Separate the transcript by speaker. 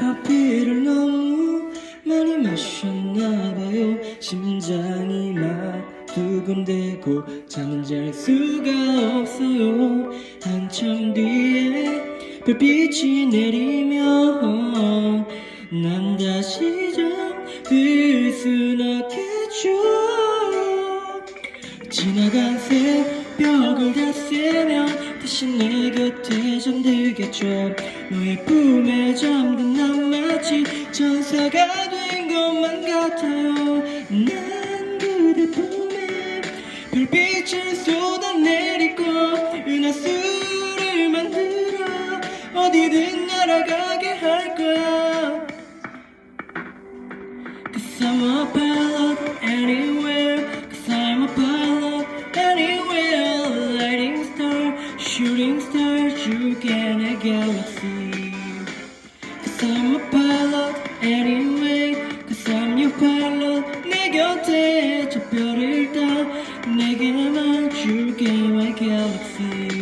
Speaker 1: 커피를 너무 많이 마셨나봐요. 심장이 막 두근대고 잠은 잘 수가 없어요. 한참 뒤에 별빛이 내리면 난 다시 잠들 순 없겠죠 지나간 새벽을 다 새면 다시 내 곁에 잠들겠죠. 너의 품에 잠든 난 마치 천사가 된 것만 같아요 난 그대 품에 별빛을 쏟아내리고 은하수를 만들어 어디든 날아가게 할 거야 Cause I'm a pilot anywhere Cause I'm a pilot anywhere Lighting star, shooting star You can a galaxy I'm a pilot anyway Cause I'm your pilot 내 곁에 저 별을 따 내게 난 줄게 my galaxy